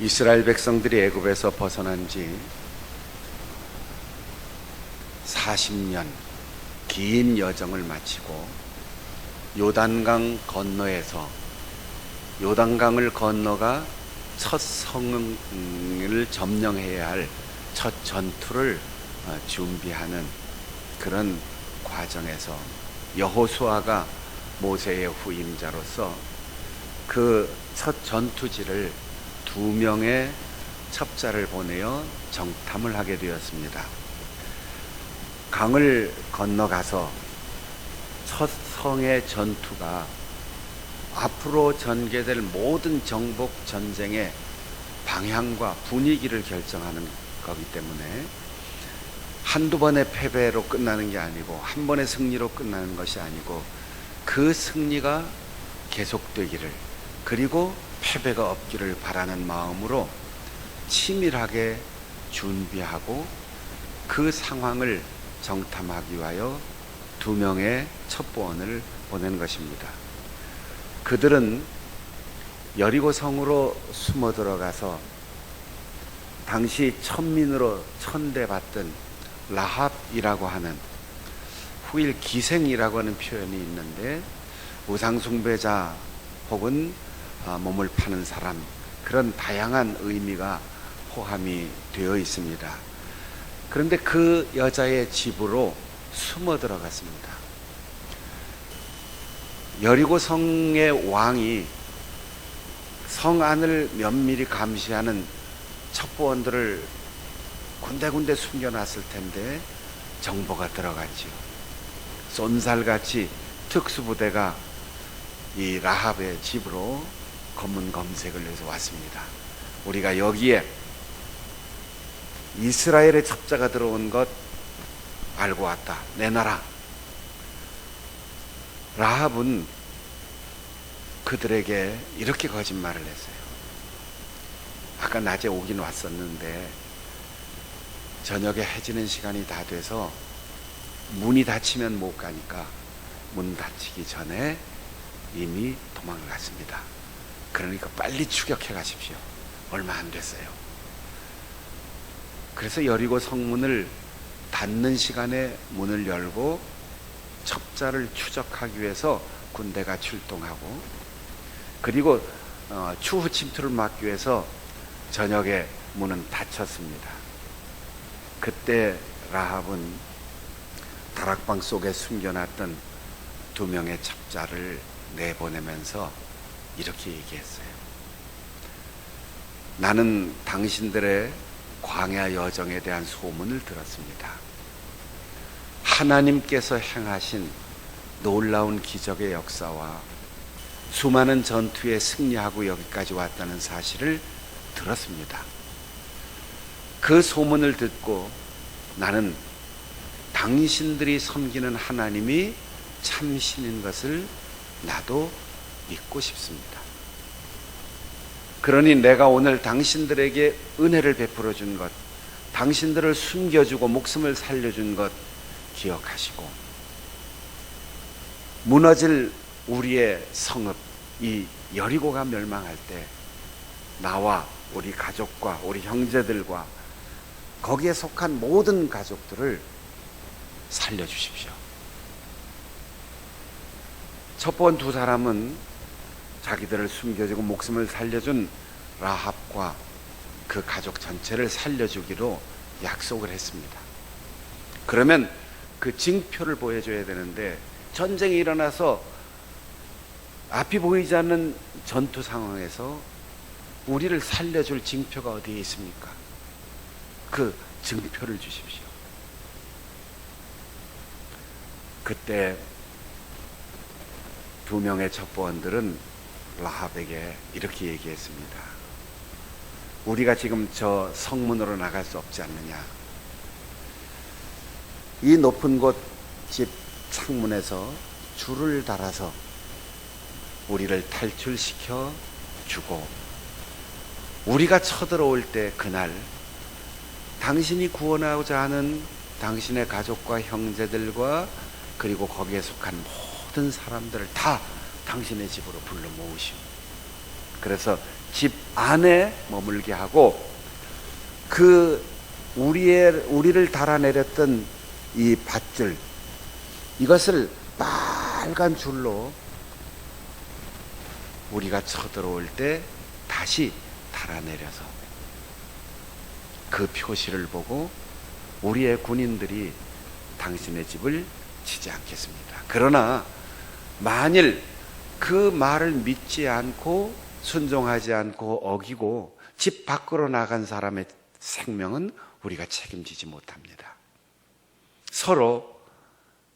이스라엘 백성들이 애굽에서 벗어난 지 40년 긴 여정을 마치고 요단강 건너에서 요단강을 건너가 첫 성을 점령해야 할 첫 전투를 어, 준비하는 그런 과정에서 여호수아가 모세의 후임자로서 그 첫 전투지를 두 명의 첩자를 보내어 정탐을 하게 되었습니다. 강을 건너가서 첫 성의 전투가 앞으로 전개될 모든 정복 전쟁의 방향과 분위기를 결정하는 거기 때문에 한두 번의 패배로 끝나는 게 아니고 한 번의 승리로 끝나는 것이 아니고 그 승리가 계속되기를 그리고 패배가 없기를 바라는 마음으로 치밀하게 준비하고 그 상황을 정탐하기 위하여 두 명의 첩보원을 보낸 것입니다. 그들은 여리고 성으로 숨어 들어가서 당시 천민으로 천대받던 라합이라고 하는 후일 기생이라고 하는 표현이 있는데 우상숭배자 혹은 아, 몸을 파는 사람 그런 다양한 의미가 포함이 되어 있습니다. 그런데 그 여자의 집으로 숨어 들어갔습니다. 여리고 성의 왕이 성 안을 면밀히 감시하는 첩보원들을 군데군데 숨겨놨을 텐데 정보가 들어갔지요. 쏜살같이 특수부대가 이 라합의 집으로 검문 검색을 해서 왔습니다. 우리가 여기에 이스라엘의 첩자가 들어온 것 알고 왔다. 내놔라. 라합은 그들에게 이렇게 거짓말을 했어요. 아까 낮에 오긴 왔었는데 저녁에 해지는 시간이 다 돼서 문이 닫히면 못 가니까 문 닫히기 전에 이미 도망을 갔습니다. 그러니까 빨리 추격해 가십시오. 얼마 안 됐어요. 그래서 여리고 성문을 닫는 시간에 문을 열고 첩자를 추적하기 위해서 군대가 출동하고 그리고 어, 추후 침투를 막기 위해서 저녁에 문은 닫혔습니다. 그때 라합은 다락방 속에 숨겨놨던 두 명의 첩자를 내보내면서 이렇게 얘기했어요. 나는 당신들의 광야 여정에 대한 소문을 들었습니다. 하나님께서 행하신 놀라운 기적의 역사와 수많은 전투에 승리하고 여기까지 왔다는 사실을 들었습니다. 그 소문을 듣고 나는 당신들이 섬기는 하나님이 참신인 것을 나도 믿고 싶습니다. 그러니 내가 오늘 당신들에게 은혜를 베풀어 준 것, 당신들을 숨겨주고 목숨을 살려준 것 기억하시고, 무너질 우리의 성읍, 이 여리고가 멸망할 때, 나와 우리 가족과 우리 형제들과 거기에 속한 모든 가족들을 살려주십시오. 첫 번 두 사람은 자기들을 숨겨주고 목숨을 살려준 라합과 그 가족 전체를 살려주기로 약속을 했습니다. 그러면 그 징표를 보여줘야 되는데 전쟁이 일어나서 앞이 보이지 않는 전투 상황에서 우리를 살려줄 징표가 어디에 있습니까? 그 증표를 주십시오. 그때 두 명의 첩보원들은 라합에게 이렇게 얘기했습니다. 우리가 지금 저 성문으로 나갈 수 없지 않느냐. 이 높은 곳 집 창문에서 줄을 달아서 우리를 탈출시켜 주고 우리가 쳐들어올 때 그날 당신이 구원하고자 하는 당신의 가족과 형제들과 그리고 거기에 속한 모든 사람들을 다 당신의 집으로 불러 모으시오. 그래서 집 안에 머물게 하고 그 우리의 우리를 달아내렸던 이 밧줄 이것을 빨간 줄로 우리가 쳐들어올 때 다시 달아내려서 그 표시를 보고 우리의 군인들이 당신의 집을 치지 않겠습니다. 그러나 만일 그 말을 믿지 않고 순종하지 않고 어기고 집 밖으로 나간 사람의 생명은 우리가 책임지지 못합니다. 서로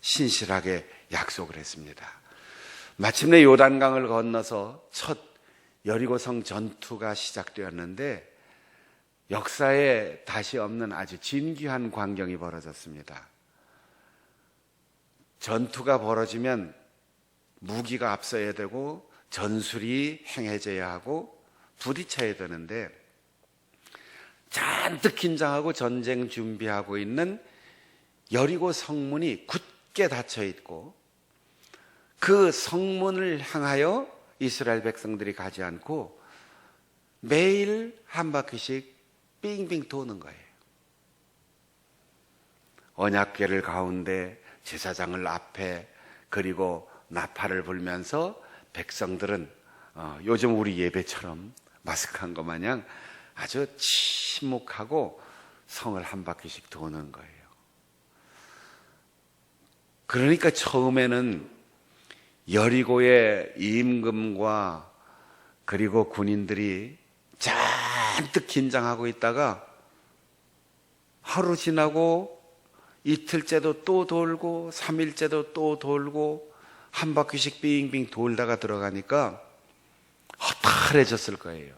신실하게 약속을 했습니다. 마침내 요단강을 건너서 첫 여리고성 전투가 시작되었는데 역사에 다시 없는 아주 진귀한 광경이 벌어졌습니다. 전투가 벌어지면 무기가 앞서야 되고 전술이 행해져야 하고 부딪혀야 되는데 잔뜩 긴장하고 전쟁 준비하고 있는 여리고 성문이 굳게 닫혀 있고 그 성문을 향하여 이스라엘 백성들이 가지 않고 매일 한 바퀴씩 빙빙 도는 거예요. 언약궤를 가운데 제사장을 앞에 그리고 나팔을 불면서 백성들은 어, 요즘 우리 예배처럼 마스크한 것 마냥 아주 침묵하고 성을 한 바퀴씩 도는 거예요. 그러니까 처음에는 여리고의 임금과 그리고 군인들이 잔뜩 긴장하고 있다가 하루 지나고 이틀째도 또 돌고 삼일째도 또 돌고 한 바퀴씩 빙빙 돌다가 들어가니까 허탈해졌을 거예요.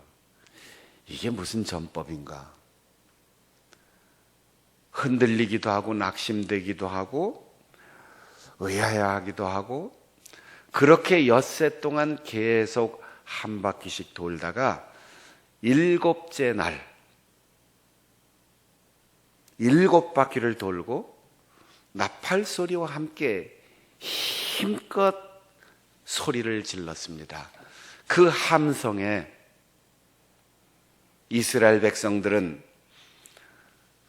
이게 무슨 전법인가? 흔들리기도 하고 낙심되기도 하고 의아해하기도 하고 그렇게 엿새 동안 계속 한 바퀴씩 돌다가 일곱째 날 일곱 바퀴를 돌고 나팔 소리와 함께 힘껏 소리를 질렀습니다. 그 함성에 이스라엘 백성들은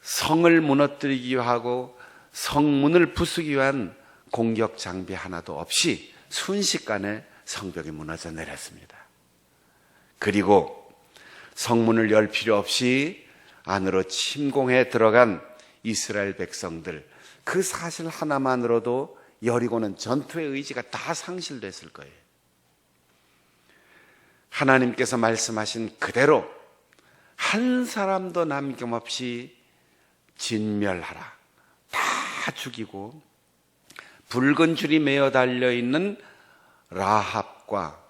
성을 무너뜨리기 하고 성문을 부수기 위한 공격 장비 하나도 없이 순식간에 성벽이 무너져 내렸습니다. 그리고 성문을 열 필요 없이 안으로 침공해 들어간 이스라엘 백성들 그 사실 하나만으로도 여리고는 전투의 의지가 다 상실됐을 거예요. 하나님께서 말씀하신 그대로 한 사람도 남김없이 진멸하라. 다 죽이고 붉은 줄이 매어 달려 있는 라합과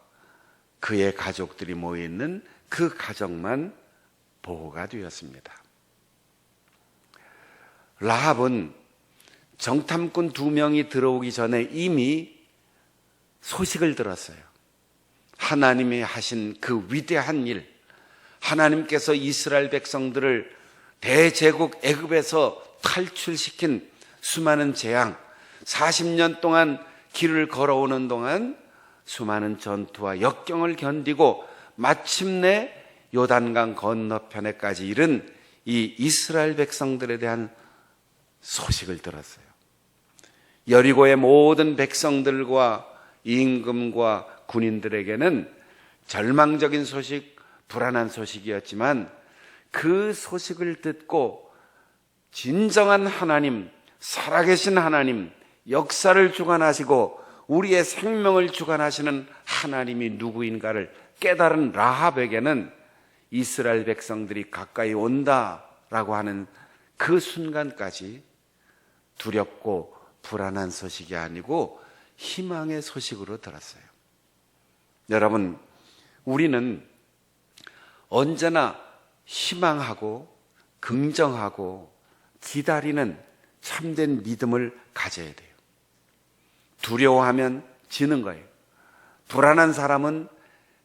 그의 가족들이 모여 있는 그 가정만 보호가 되었습니다. 라합은 정탐꾼 두 명이 들어오기 전에 이미 소식을 들었어요. 하나님이 하신 그 위대한 일, 하나님께서 이스라엘 백성들을 대제국 애굽에서 탈출시킨 수많은 재앙, 40년 동안 길을 걸어오는 동안 수많은 전투와 역경을 견디고 마침내 요단강 건너편에까지 이른 이 이스라엘 백성들에 대한 소식을 들었어요. 여리고의 모든 백성들과 임금과 군인들에게는 절망적인 소식, 불안한 소식이었지만 그 소식을 듣고 진정한 하나님, 살아계신 하나님, 역사를 주관하시고 우리의 생명을 주관하시는 하나님이 누구인가를 깨달은 라합에게는 이스라엘 백성들이 가까이 온다라고 하는 그 순간까지 두렵고 불안한 소식이 아니고 희망의 소식으로 들었어요. 여러분, 우리는 언제나 희망하고 긍정하고 기다리는 참된 믿음을 가져야 돼요. 두려워하면 지는 거예요. 불안한 사람은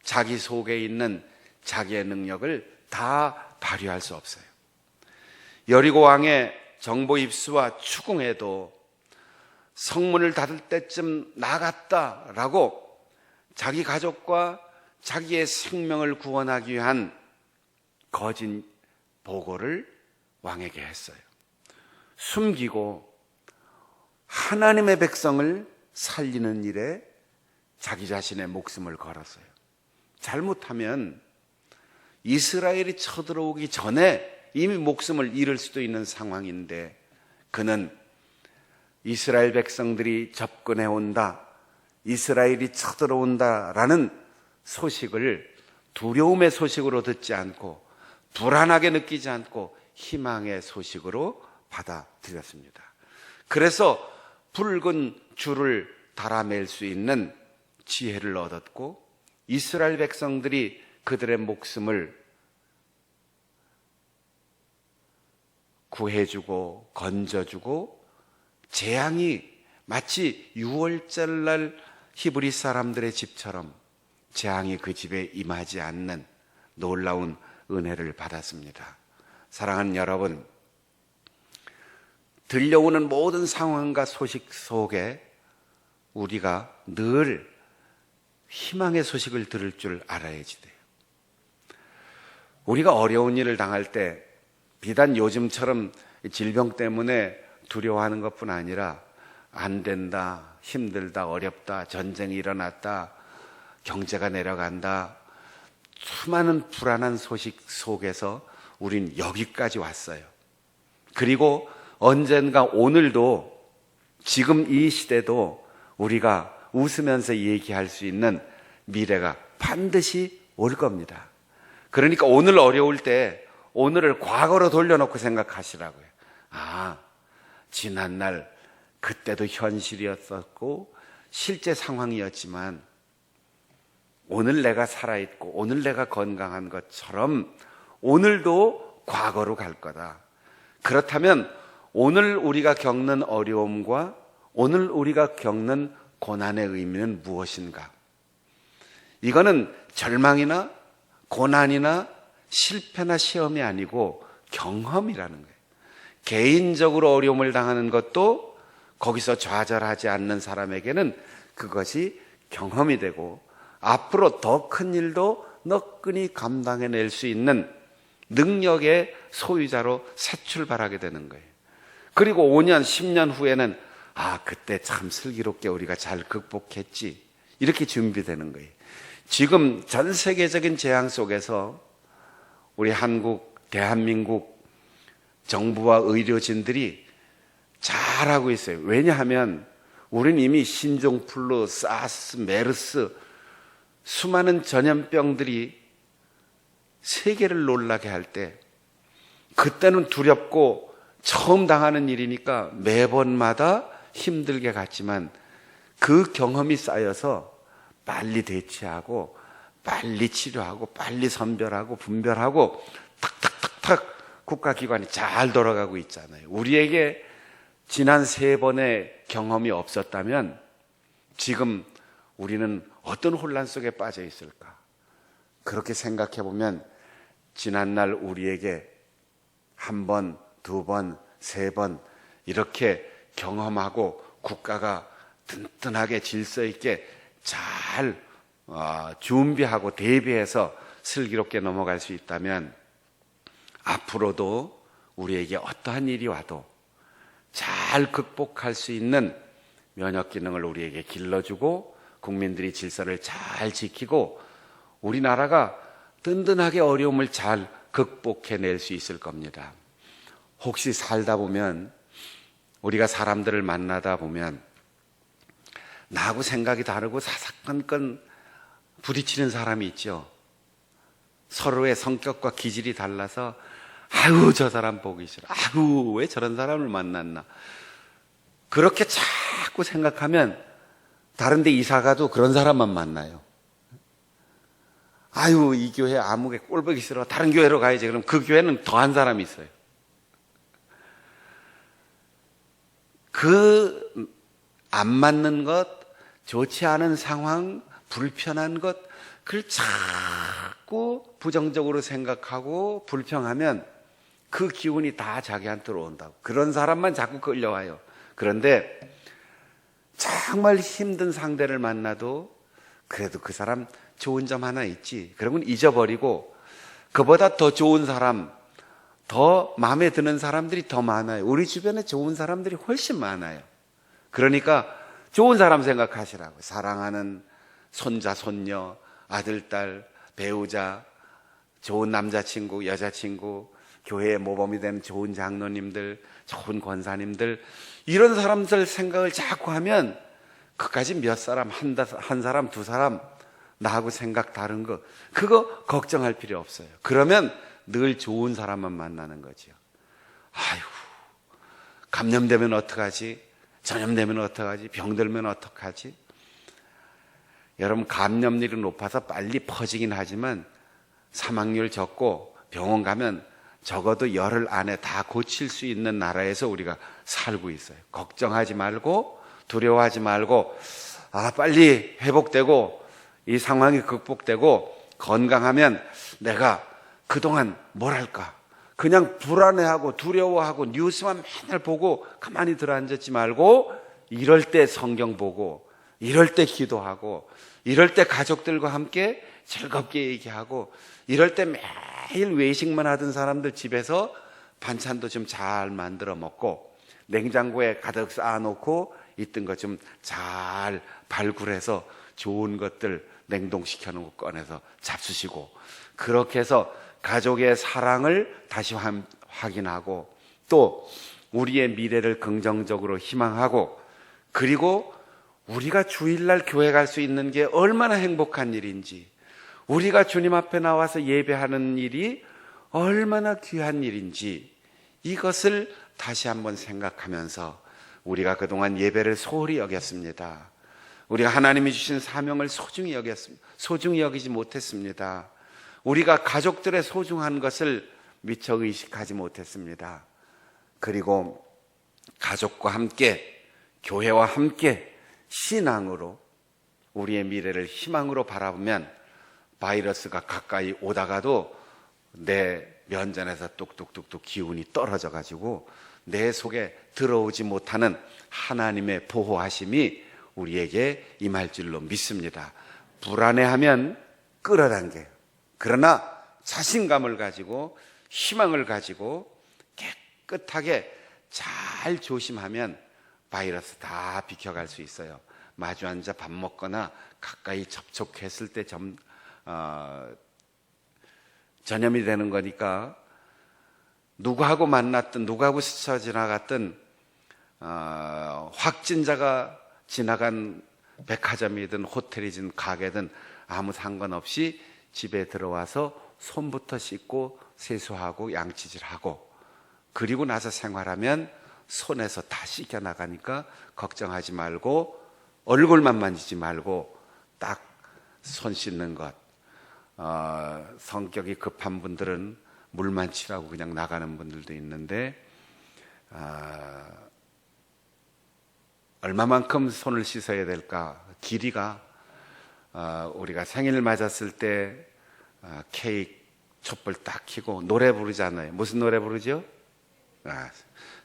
자기 속에 있는 자기의 능력을 다 발휘할 수 없어요. 여리고 왕의 정보 입수와 추궁에도 성문을 닫을 때쯤 나갔다라고 자기 가족과 자기의 생명을 구원하기 위한 거짓 보고를 왕에게 했어요. 숨기고 하나님의 백성을 살리는 일에 자기 자신의 목숨을 걸었어요. 잘못하면 이스라엘이 쳐들어오기 전에 이미 목숨을 잃을 수도 있는 상황인데 그는 이스라엘 백성들이 접근해 온다. 이스라엘이 쳐들어온다라는 소식을 두려움의 소식으로 듣지 않고 불안하게 느끼지 않고 희망의 소식으로 받아들였습니다. 그래서 붉은 줄을 달아맬 수 있는 지혜를 얻었고 이스라엘 백성들이 그들의 목숨을 구해주고 건져주고 재앙이 마치 6월절 날 히브리 사람들의 집처럼 재앙이 그 집에 임하지 않는 놀라운 은혜를 받았습니다. 사랑하는 여러분, 들려오는 모든 상황과 소식 속에 우리가 늘 희망의 소식을 들을 줄 알아야지 돼요. 우리가 어려운 일을 당할 때 비단 요즘처럼 질병 때문에 두려워하는 것뿐 아니라 안 된다, 힘들다, 어렵다, 전쟁이 일어났다, 경제가 내려간다, 수많은 불안한 소식 속에서 우린 여기까지 왔어요. 그리고 언젠가 오늘도 지금 이 시대도 우리가 웃으면서 얘기할 수 있는 미래가 반드시 올 겁니다. 그러니까 오늘 어려울 때 오늘을 과거로 돌려놓고 생각하시라고요. 아, 지난날 그때도 현실이었었고 실제 상황이었지만 오늘 내가 살아있고 오늘 내가 건강한 것처럼 오늘도 과거로 갈 거다. 그렇다면 오늘 우리가 겪는 어려움과 오늘 우리가 겪는 고난의 의미는 무엇인가? 이거는 절망이나 고난이나 실패나 시험이 아니고 경험이라는 거예요. 개인적으로 어려움을 당하는 것도 거기서 좌절하지 않는 사람에게는 그것이 경험이 되고 앞으로 더 큰 일도 너끈히 감당해낼 수 있는 능력의 소유자로 새 출발하게 되는 거예요. 그리고 5년, 10년 후에는 아, 그때 참 슬기롭게 우리가 잘 극복했지. 이렇게 준비되는 거예요. 지금 전 세계적인 재앙 속에서 우리 한국, 대한민국 정부와 의료진들이 잘하고 있어요. 왜냐하면 우리는 이미 신종플루, 사스, 메르스, 수많은 전염병들이 세계를 놀라게 할 때, 그때는 두렵고 처음 당하는 일이니까 매번마다 힘들게 갔지만 그 경험이 쌓여서 빨리 대치하고 빨리 치료하고 빨리 선별하고 분별하고 탁탁탁탁 국가기관이 잘 돌아가고 있잖아요. 우리에게 지난 세 번의 경험이 없었다면 지금 우리는 어떤 혼란 속에 빠져 있을까? 그렇게 생각해 보면 지난날 우리에게 한 번, 두 번, 세 번 이렇게 경험하고 국가가 든든하게 질서 있게 잘 어, 준비하고 대비해서 슬기롭게 넘어갈 수 있다면 앞으로도 우리에게 어떠한 일이 와도 잘 극복할 수 있는 면역 기능을 우리에게 길러주고 국민들이 질서를 잘 지키고 우리나라가 든든하게 어려움을 잘 극복해낼 수 있을 겁니다. 혹시 살다 보면 우리가 사람들을 만나다 보면 나하고 생각이 다르고 사사건건 부딪히는 사람이 있죠. 서로의 성격과 기질이 달라서 아유 저 사람 보기 싫어. 아유 왜 저런 사람을 만났나. 그렇게 자꾸 생각하면 다른데 이사 가도 그런 사람만 만나요. 아유 이 교회 아무개 꼴보기 싫어. 다른 교회로 가야지. 그럼 그 교회는 더한 사람이 있어요. 그 안 맞는 것, 좋지 않은 상황, 불편한 것, 그걸 자꾸 부정적으로 생각하고 불평하면 그 기운이 다 자기한테로 온다고. 그런 사람만 자꾸 끌려와요. 그런데 정말 힘든 상대를 만나도 그래도 그 사람 좋은 점 하나 있지. 그런 건 잊어버리고 그보다 더 좋은 사람, 더 마음에 드는 사람들이 더 많아요. 우리 주변에 좋은 사람들이 훨씬 많아요. 그러니까 좋은 사람 생각하시라고. 사랑하는 손자, 손녀, 아들, 딸, 배우자, 좋은 남자친구, 여자친구, 교회의 모범이 되는 좋은 장로님들, 좋은 권사님들, 이런 사람들 생각을 자꾸 하면 그까지 몇 사람, 한, 사람, 두 사람, 나하고 생각 다른 거, 그거 걱정할 필요 없어요. 그러면 늘 좋은 사람만 만나는 거죠. 아휴, 감염되면 어떡하지? 전염되면 어떡하지? 병들면 어떡하지? 여러분, 감염률이 높아서 빨리 퍼지긴 하지만 사망률 적고 병원 가면 적어도 열흘 안에 다 고칠 수 있는 나라에서 우리가 살고 있어요. 걱정하지 말고 두려워하지 말고 아 빨리 회복되고 이 상황이 극복되고 건강하면 내가 그동안 뭘 할까? 그냥 불안해하고 두려워하고 뉴스만 맨날 보고 가만히 들어앉았지 말고 이럴 때 성경 보고 이럴 때 기도하고 이럴 때 가족들과 함께 즐겁게 얘기하고 이럴 때 매일 외식만 하던 사람들 집에서 반찬도 좀 잘 만들어 먹고 냉장고에 가득 쌓아놓고 있던 것 좀 잘 발굴해서 좋은 것들 냉동시켜 놓고 꺼내서 잡수시고 그렇게 해서 가족의 사랑을 다시 확- 확인하고 또 우리의 미래를 긍정적으로 희망하고 그리고 우리가 주일날 교회 갈 수 있는 게 얼마나 행복한 일인지 우리가 주님 앞에 나와서 예배하는 일이 얼마나 귀한 일인지 이것을 다시 한번 생각하면서 우리가 그동안 예배를 소홀히 여겼습니다. 우리가 하나님이 주신 사명을 소중히 여겼습니다. 소중히 여기지 못했습니다. 우리가 가족들의 소중한 것을 미처 의식하지 못했습니다. 그리고 가족과 함께 교회와 함께 신앙으로 우리의 미래를 희망으로 바라보면 바이러스가 가까이 오다가도 내 면전에서 뚝뚝뚝뚝 기운이 떨어져 가지고 내 속에 들어오지 못하는 하나님의 보호하심이 우리에게 임할 줄로 믿습니다. 불안해하면 끌어당겨요. 그러나 자신감을 가지고 희망을 가지고 깨끗하게 잘 조심하면 바이러스 다 비켜갈 수 있어요. 마주 앉아 밥 먹거나 가까이 접촉했을 때 점, 어, 전염이 되는 거니까 누구하고 만났든 누구하고 스쳐 지나갔든 어, 확진자가 지나간 백화점이든 호텔이든 가게든 아무 상관없이 집에 들어와서 손부터 씻고 세수하고 양치질하고 그리고 나서 생활하면 손에서 다 씻겨 나가니까 걱정하지 말고 얼굴만 만지지 말고 딱 손 씻는 것. 어, 성격이 급한 분들은 물만 치라고 그냥 나가는 분들도 있는데 아, 얼마만큼 손을 씻어야 될까? 길이가 어, 우리가 생일 맞았을 때 아, 케이크 촛불 딱 켜고 노래 부르잖아요. 무슨 노래 부르죠? 아,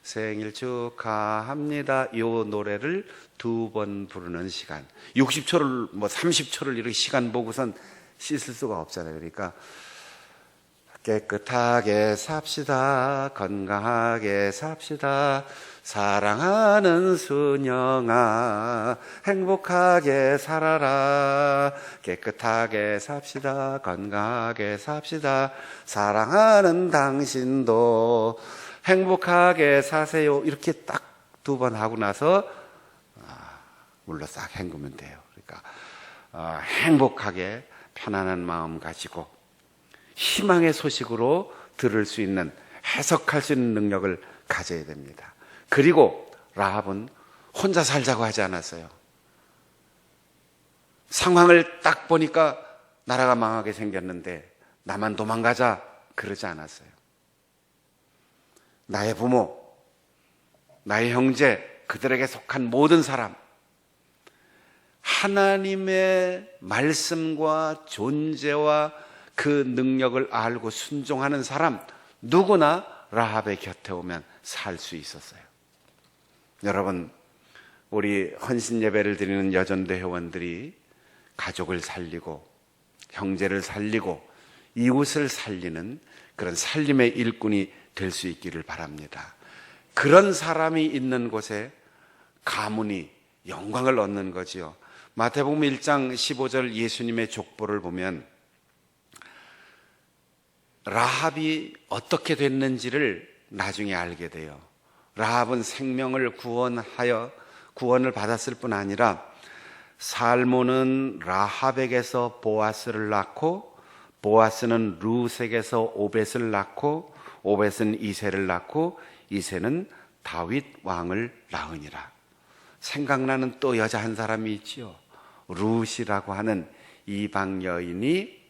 생일 축하합니다. 이 노래를 두 번 부르는 시간. 60초를 뭐 30초를 이렇게 시간 보고선 씻을 수가 없잖아요. 그러니까 깨끗하게 삽시다. 건강하게 삽시다. 사랑하는 순영아, 행복하게 살아라. 깨끗하게 삽시다. 건강하게 삽시다. 사랑하는 당신도 행복하게 사세요. 이렇게 딱 두 번 하고 나서 아, 물로 싹 헹구면 돼요. 그러니까 어, 행복하게 편안한 마음 가지고 희망의 소식으로 들을 수 있는 해석할 수 있는 능력을 가져야 됩니다. 그리고 라합은 혼자 살자고 하지 않았어요. 상황을 딱 보니까 나라가 망하게 생겼는데 나만 도망가자 그러지 않았어요. 나의 부모, 나의 형제, 그들에게 속한 모든 사람, 하나님의 말씀과 존재와 그 능력을 알고 순종하는 사람 누구나 라합의 곁에 오면 살 수 있었어요. 여러분, 우리 헌신 예배를 드리는 여전대 회원들이 가족을 살리고 형제를 살리고 이웃을 살리는 그런 살림의 일꾼이 될 수 있기를 바랍니다. 그런 사람이 있는 곳에 가문이 영광을 얻는 거지요. 마태복음 1장 15절 예수님의 족보를 보면 라합이 어떻게 됐는지를 나중에 알게 돼요. 라합은 생명을 구원하여 구원을 받았을 뿐 아니라 살모는 라합에게서 보아스를 낳고 보아스는 루색에서 오벳을 낳고 오벳은 이세를 낳고 이세는 다윗 왕을 낳으니라. 생각나는 또 여자 한 사람이 있지요. 루시라고 하는 이방 여인이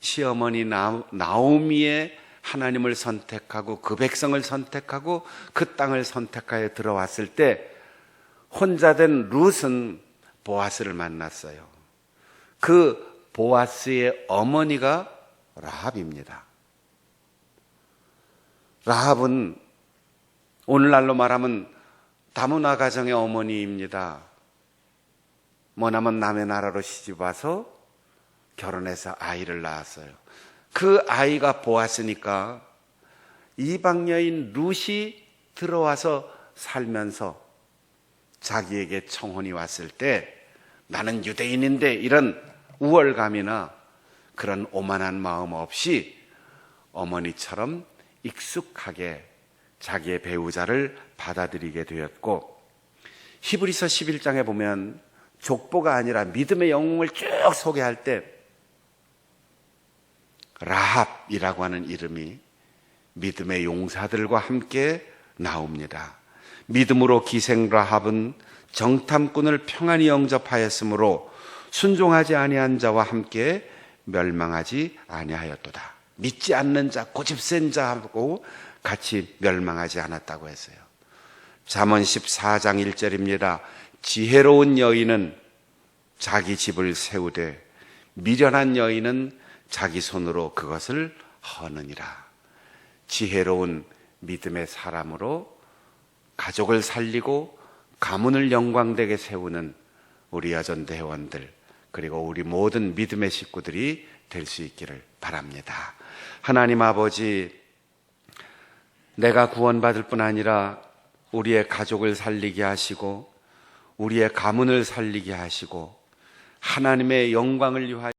시어머니 나- 나오미의 하나님을 선택하고 그 백성을 선택하고 그 땅을 선택하여 들어왔을 때 혼자 된 룻은 보아스를 만났어요. 그 보아스의 어머니가 라합입니다. 라합은 오늘날로 말하면 다문화 가정의 어머니입니다. 머나먼 남의 나라로 시집 와서 결혼해서 아이를 낳았어요. 그 아이가 보았으니까 이방 여인 룻이 들어와서 살면서 자기에게 청혼이 왔을 때 나는 유대인인데 이런 우월감이나 그런 오만한 마음 없이 어머니처럼 익숙하게 자기의 배우자를 받아들이게 되었고 히브리서 11장에 보면 족보가 아니라 믿음의 영웅을 쭉 소개할 때 라합이라고 하는 이름이 믿음의 용사들과 함께 나옵니다. 믿음으로 기생 라합은 정탐꾼을 평안히 영접하였으므로 순종하지 아니한 자와 함께 멸망하지 아니하였도다. 믿지 않는 자, 고집센 자하고 같이 멸망하지 않았다고 했어요. 잠언 14장 1절입니다. 지혜로운 여인은 자기 집을 세우되 미련한 여인은 자기 손으로 그것을 허느니라. 지혜로운 믿음의 사람으로 가족을 살리고 가문을 영광되게 세우는 우리 여전 대원들 그리고 우리 모든 믿음의 식구들이 될 수 있기를 바랍니다. 하나님 아버지 내가 구원받을 뿐 아니라 우리의 가족을 살리게 하시고 우리의 가문을 살리게 하시고 하나님의 영광을 위하여